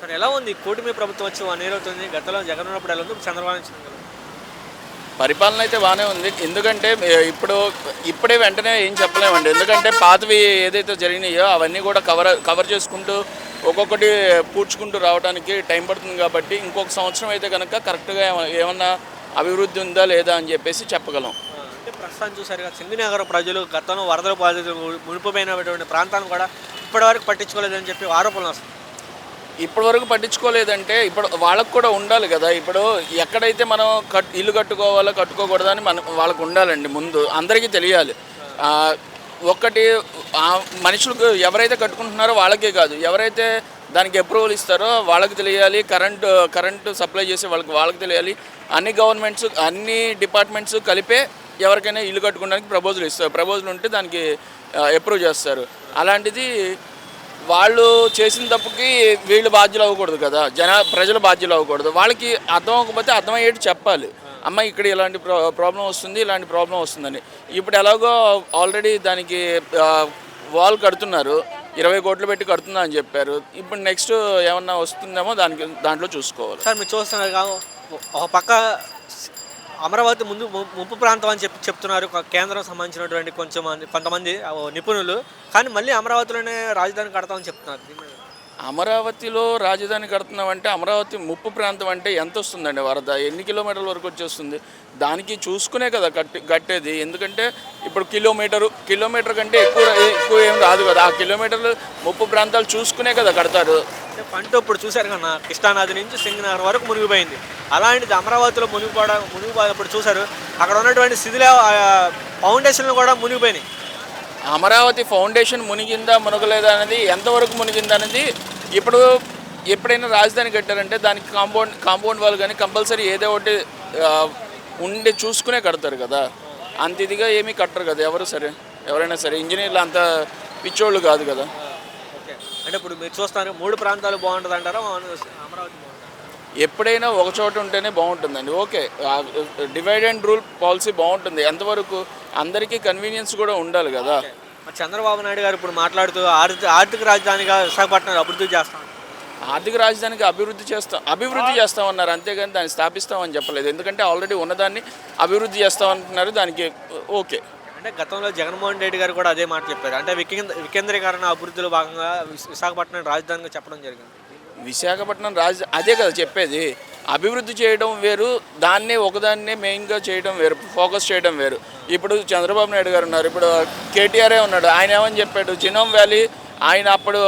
Sir ఎలా ఉంది? కూటమి ప్రభుత్వం వచ్చి వన్ ఇయర్ అవుతుంది. గతంలో జగన్ ఉన్నప్పుడు ఎలా ఉంది? చంద్రబాబు కదా. పరిపాలన అయితే బాగానే ఉంది. ఎందుకంటే ఇప్పుడు ఇప్పుడే వెంటనే ఏం చెప్పలేమండి. ఎందుకంటే పాతవి ఏదైతే జరిగినాయో అవన్నీ కూడా కవర్ కవర్ చేసుకుంటూ ఒక్కొక్కటి పూడ్చుకుంటూ రావడానికి టైం పడుతుంది కాబట్టి ఇంకొక సంవత్సరం అయితే కనుక కరెక్ట్గా ఏమ- ఏమన్నా అభివృద్ధి ఉందా లేదా అని చెప్పేసి చెప్పగలం. అంటే ప్రస్తుతం చూసారు కదా సింగనగర్ ప్రజలు గతంలో వరదల బాధితులు మునిపోయినటువంటి ప్రాంతాలను కూడా ఇప్పటివరకు పట్టించుకోలేదని చెప్పి ఆరోపణలు వస్తాయి ఇప్పటి వరకు పట్టించుకోలేదంటే ఇప్పుడు వాళ్ళకు కూడా ఉండాలి కదా. ఇప్పుడు ఎక్కడైతే మనం కట్ ఇల్లు కట్టుకోవాలో కట్టుకోకూడదు అని వాళ్ళకు ఉండాలండి ముందు. అందరికీ తెలియాలి. ఒక్కటి మనుషులకు ఎవరైతే కట్టుకుంటున్నారో వాళ్ళకే కాదు. ఎవరైతే దానికి అప్రూవల్ ఇస్తారో వాళ్ళకి తెలియాలి. కరెంటు కరెంటు సప్లై చేసే వాళ్ళకి వాళ్ళకి తెలియాలి. అన్ని గవర్నమెంట్స్ అన్ని డిపార్ట్మెంట్స్ కలిపే ఎవరికైనా ఇల్లు కట్టుకోవడానికి ప్రపోజల్ ఇస్తారు. ప్రపోజల్ ఉంటే దానికి అప్రూవ్ చేస్తారు. అలాంటిది వాళ్ళు చేసిన తప్పుకి వీళ్ళు బాధ్యులు అవ్వకూడదు కదా. జన ప్రజలు బాధ్యులు అవ్వకూడదు. వాళ్ళకి అర్థం అవ్వకపోతే అర్థమయ్యేటి చెప్పాలి. అమ్మ ఇక్కడ ఇలాంటి ప్రా ప్రాబ్లం వస్తుంది ఇలాంటి ప్రాబ్లం వస్తుందని. ఇప్పుడు ఎలాగో ఆల్రెడీ దానికి వాల్ కడుతున్నారు. ఇరవై కోట్లు పెట్టి కడుతున్నా అని చెప్పారు. ఇప్పుడు నెక్స్ట్ ఏమన్నా వస్తుందేమో దానికి దాంట్లో చూసుకోవాలి. సార్ మీరు చూస్తున్నారు ఒక పక్క అమరావతి ముందు ముప్పు ప్రాంతం అని చెప్పి చెప్తున్నారు. ఒక కేంద్రం సంబంధించినటువంటి కొంచెం కొంతమంది నిపుణులు. కానీ మళ్ళీ అమరావతిలోనే రాజధాని కడతామని చెప్తున్నారు. అమరావతిలో రాజధాని కడుతున్నామంటే అమరావతి ముప్పు ప్రాంతం అంటే ఎంత వస్తుందండి వరద? ఎన్ని కిలోమీటర్ల వరకు వచ్చేస్తుంది? దానికి చూసుకునే కదా కట్టి కట్టేది. ఎందుకంటే ఇప్పుడు కిలోమీటరు కిలోమీటర్ కంటే ఎక్కువ ఎక్కువ ఏం రాదు కదా. ఆ కిలోమీటర్లు ముప్పు ప్రాంతాలు చూసుకునే కదా కడతారు. అంటే పంట ఇప్పుడు చూశారు కన్నా కృష్ణానది నుంచి సింగనగర్ వరకు మునిగిపోయింది. అలాంటిది అమరావతిలో మునిగిపోవడం మునిగిపోయినప్పుడు చూశారు. అక్కడ ఉన్నటువంటి శిథిల ఫౌండేషన్లు కూడా మునిగిపోయినాయి. అమరావతి ఫౌండేషన్ మునిగిందా మునగలేదా అనేది ఎంతవరకు మునిగిందా అనేది ఇప్పుడు ఎప్పుడైనా రాజధాని కట్టారంటే దానికి కాంపౌండ్ కాంపౌండ్ వాళ్ళు కానీ కంపల్సరీ ఏదో ఒకటి ఉండి చూసుకునే కడతారు కదా. అంత ఇదిగా ఏమీ కట్టరు కదా ఎవరు సరే ఎవరైనా సరే. ఇంజనీర్లు అంత పిచ్చోళ్ళు కాదు కదా. అంటే ఇప్పుడు మీరు చూస్తారు మూడు ప్రాంతాలు బాగుంటుంది అంటారా? అమరావతి ఎప్పుడైనా ఒక చోట ఉంటేనే బాగుంటుందండి. Okay divide and rule policy బాగుంటుంది. ఎంతవరకు అందరికీ కన్వీనియన్స్ కూడా ఉండాలి కదా. చంద్రబాబు నాయుడు గారు ఇప్పుడు మాట్లాడుతూ ఆర్థిక ఆర్థిక రాజధానిగా విశాఖపట్నం అభివృద్ధి చేస్తాం. ఆర్థిక రాజధానికి అభివృద్ధి చేస్తాం అభివృద్ధి చేస్తామన్నారు. అంతేగాని దాన్ని స్థాపిస్తామని చెప్పలేదు. ఎందుకంటే ఆల్రెడీ ఉన్నదాన్ని అభివృద్ధి చేస్తామంటున్నారు. దానికి ఓకే. అంటే గతంలో జగన్మోహన్ రెడ్డి గారు కూడా అదే మాట చెప్పారు. అంటే వికేంద్ర వికేంద్రీకరణ అభివృద్ధిలో భాగంగా విశ- విశాఖపట్నం రాజధానిగా చెప్పడం జరిగింది. విశాఖపట్నం రాజ అదే కదా చెప్పేది. అభివృద్ధి చేయడం వేరు దాన్నే ఒకదాన్నే మెయిన్గా చేయడం వేరు ఫోకస్ చేయడం వేరు. ఇప్పుడు చంద్రబాబు నాయుడు గారు ఉన్నారు ఇప్పుడు కేటీఆరే ఉన్నాడు ఆయన ఏమని చెప్పాడు? జినోమ్ వ్యాలీ ఆయన అప్పుడు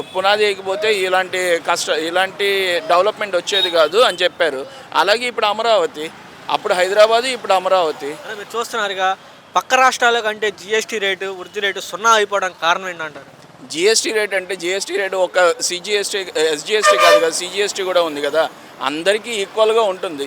పునాది వేయకపోతే ఇలాంటి కష్ట ఇలాంటి డెవలప్మెంట్ వచ్చేది కాదు అని చెప్పారు. అలాగే ఇప్పుడు అమరావతి అప్పుడు హైదరాబాద్ ఇప్పుడు అమరావతి. మీరు చూస్తున్నారుగా పక్క రాష్ట్రాల కంటే జిఎస్టీ రేటు వృద్ధి రేటు సున్నా అయిపోవడానికి కారణం ఏంటంటారు జిఎస్టీ రేట్ అంటే జిఎస్టీ రేట్ ఒక సిజిఎస్టీ ఎస్జిఎస్టీ కాదు కదా సిజిఎస్టీ కూడా ఉంది కదా. అందరికీ ఈక్వల్గా ఉంటుంది.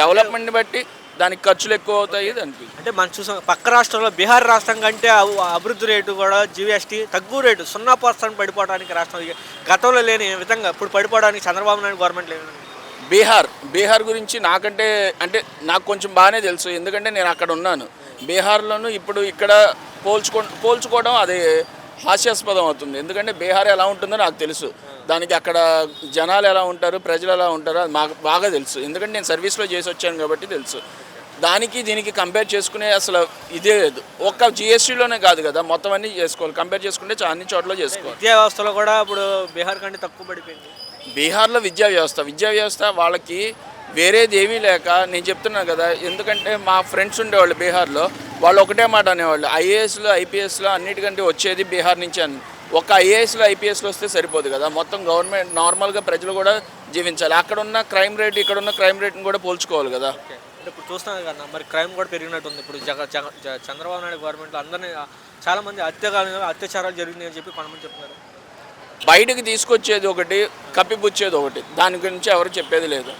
డెవలప్మెంట్ని బట్టి దానికి ఖర్చులు ఎక్కువ అవుతాయి దానికి అంటే మనం చూసాం పక్క రాష్ట్రంలో బీహార్ రాష్ట్రం కంటే అభివృద్ధి రేటు కూడా జిఎస్టీ తక్కువ రేటు సున్నా పర్సెంట్ పడిపోవడానికి రాష్ట్రం గతంలో లేని విధంగా ఇప్పుడు పడిపోవడానికి చంద్రబాబు నాయుడు గవర్నమెంట్ లేదు. బీహార్ బీహార్ గురించి నాకంటే అంటే నాకు కొంచెం బాగానే తెలుసు. ఎందుకంటే నేను అక్కడ ఉన్నాను. బీహార్లోను ఇప్పుడు ఇక్కడ పోల్చుకో పోల్చుకోవడం అది హాస్యాస్పదం అవుతుంది. ఎందుకంటే బీహార్ ఎలా ఉంటుందో నాకు తెలుసు. దానికి అక్కడ జనాలు ఎలా ఉంటారు ప్రజలు ఎలా ఉంటారో అది మాకు బాగా తెలుసు. ఎందుకంటే నేను సర్వీస్లో చేసి వచ్చాను కాబట్టి తెలుసు. దానికి దీనికి కంపేర్ చేసుకునే అసలు ఇదే లేదు. ఒక్క జిఎస్టీలోనే కాదు కదా మొత్తం అన్నీ చేసుకోవాలి. కంపేర్ చేసుకుంటే అన్ని చోట్ల చేసుకోవాలి. విద్యా వ్యవస్థలో కూడా ఇప్పుడు బీహార్ కంటే తక్కువ పడిపోయింది. బీహార్లో విద్యా వ్యవస్థ విద్యా వ్యవస్థ వాళ్ళకి వేరేది ఏమీ లేక నేను చెప్తున్నాను కదా ఎందుకంటే మా ఫ్రెండ్స్ ఉండేవాళ్ళు బీహార్లో వాళ్ళు ఒకటే మాట అనేవాళ్ళు ఐఏఎస్లో ఐపీఎస్లో అన్నిటికంటే వచ్చేది బీహార్ నుంచి అని. ఒక ఐఏఎస్లో ఐపీఎస్లో వస్తే సరిపోదు కదా మొత్తం గవర్నమెంట్ నార్మల్గా ప్రజలు కూడా జీవించాలి. అక్కడ ఉన్న క్రైమ్ రేట్ ఇక్కడ ఉన్న క్రైమ్ రేట్ని కూడా పోల్చుకోవాలి కదా. ఇప్పుడు చూస్తున్నాం కదా మరి క్రైమ్ కూడా పెరిగినట్టుంది. ఇప్పుడు జగ చంద్రబాబు నాయుడు గవర్నమెంట్లో అందరినీ చాలా మంది అత్యాచారాలు అత్యాచారాలు జరిగినాయి అని చెప్పి కొంతమంది చెప్తున్నారు. బయటకు తీసుకొచ్చేది ఒకటి కప్పిపుచ్చేది ఒకటి. దాని గురించి ఎవరు చెప్పేది లేదు.